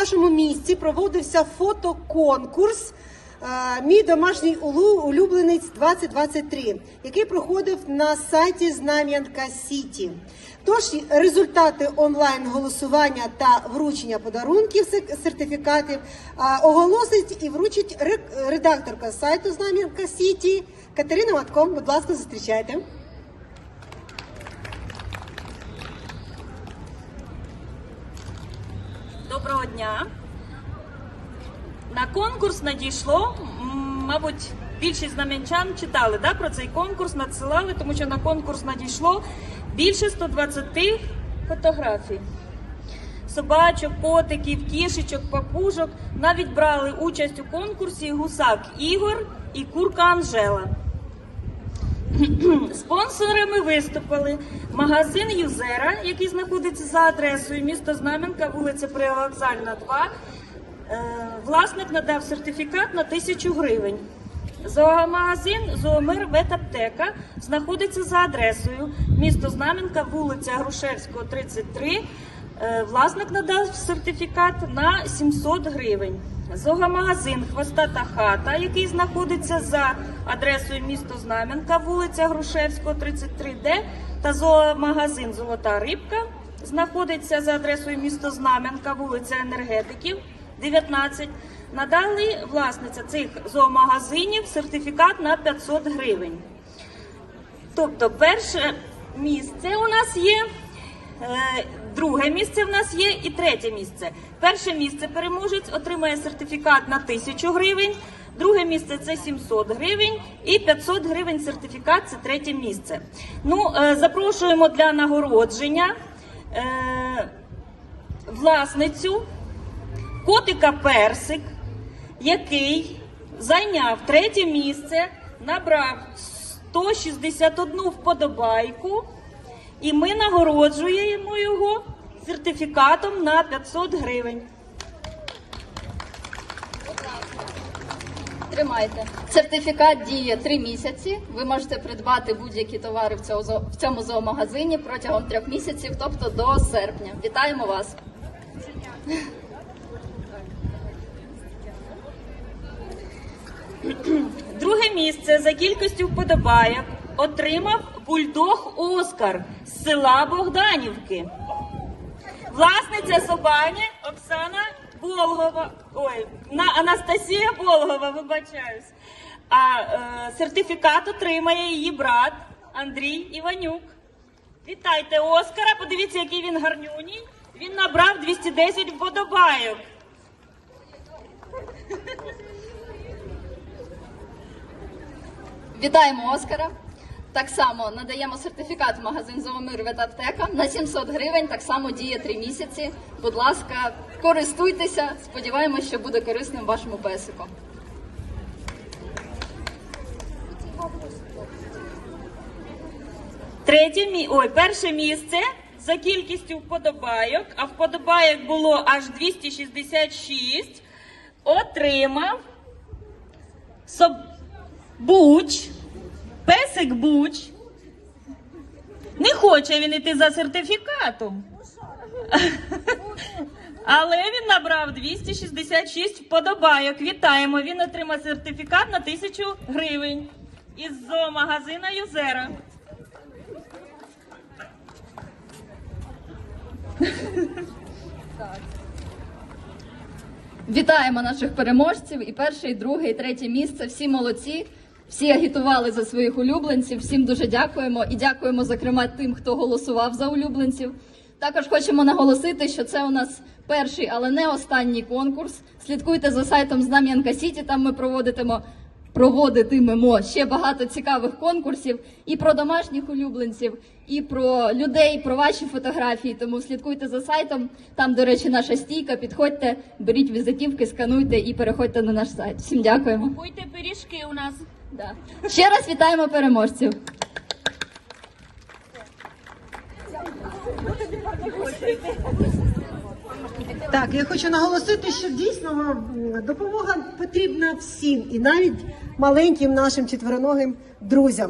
нашому місті проводився фотоконкурс е, Мій домашній улюбленець 2023, який проходив на сайті Знам'янка Сіті. Тож результати онлайн голосування та вручення подарунків сертифікатів оголосить і вручить редакторка сайту Знам'янка Сіті Катерина Матко. Будь ласка, зустрічайте. Доброго дня. На конкурс надійшло, мабуть, більшість знам'янчан читали да, про цей конкурс, надсилали, тому що на конкурс надійшло більше 120 фотографій. Собачок, котиків, кішечок, папужок. Навіть брали участь у конкурсі гусак Ігор і курка Анжела. Спонсорами виступили магазин Юзера, який знаходиться за адресою місто Знам'янка, вулиця Привокзальна, 2. Е, Власник надав сертифікат на тисячу гривень. Зоомагазин Зоомир Ветаптека знаходиться за адресою місто Знам'янка, вулиця Грушевського, 33. Е, Власник надав сертифікат на 700 гривень. Зоомагазин Хвостата хата, який знаходиться за адресою місто Знам'янка, вулиця Грушевського, 33Д, та зоомагазин Золота рибка знаходиться за адресою місто Знам'янка, вулиця Енергетиків, 19. Надали власниця цих зоомагазинів сертифікат на 500 гривень. Тобто, перше місце у нас є, друге місце в нас є і третє місце. Перше місце переможець отримає сертифікат на 1000 гривень, друге місце це 700 гривень і 500 гривень сертифікат це третє місце. Ну, е, запрошуємо для нагородження е, власницю котика Персик, який зайняв третє місце, набрав 161 вподобайку, і ми нагороджуємо його сертифікатом на 500 гривень. Тримайте. Сертифікат діє три місяці. Ви можете придбати будь-які товари в цьому, в цьому зоомагазині протягом трьох місяців, тобто до серпня. Вітаємо вас! Друге місце за кількістю вподобайок отримав бульдог Оскар з села Богданівки. Власниця собані Оксана Болгова. Ой, на Анастасія Болгова, вибачаюсь. А е, сертифікат отримає її брат Андрій Іванюк. Вітайте Оскара. Подивіться, який він гарнюній. Він набрав 210 вподобайок. Вітаємо Оскара! Так само надаємо сертифікат в магазин Зоомир Ветаптека на 700 гривень. Так само діє три місяці. Будь ласка, користуйтеся. Сподіваємось, що буде корисним вашому песику. Третє. Ой, перше місце за кількістю вподобайок, а вподобайок було аж 266, отримав Соб... Буч, песик Буч. Не хоче він іти за сертифікатом. Але він набрав 266 вподобайок. Вітаємо! Він отримав сертифікат на 1000 гривень із зоомагазина Юзера. Вітаємо наших переможців. І перше, і друге, і третє місце. Всі молодці. Всі агітували за своїх улюбленців. Всім дуже дякуємо і дякуємо, зокрема, тим, хто голосував за улюбленців. Також хочемо наголосити, що це у нас перший, але не останній конкурс. Слідкуйте за сайтом Знам'янка Сіті. Там ми проводитимо проводитимемо ще багато цікавих конкурсів і про домашніх улюбленців, і про людей, про ваші фотографії. Тому слідкуйте за сайтом. Там, до речі, наша стійка. Підходьте, беріть візитівки, скануйте і переходьте на наш сайт. Всім дякуємо. Купуйте пиріжки у нас. Да. Ще раз вітаємо переможців. Так, я хочу наголосити, що дійсно м, допомога потрібна всім і навіть маленьким нашим четвероногим друзям.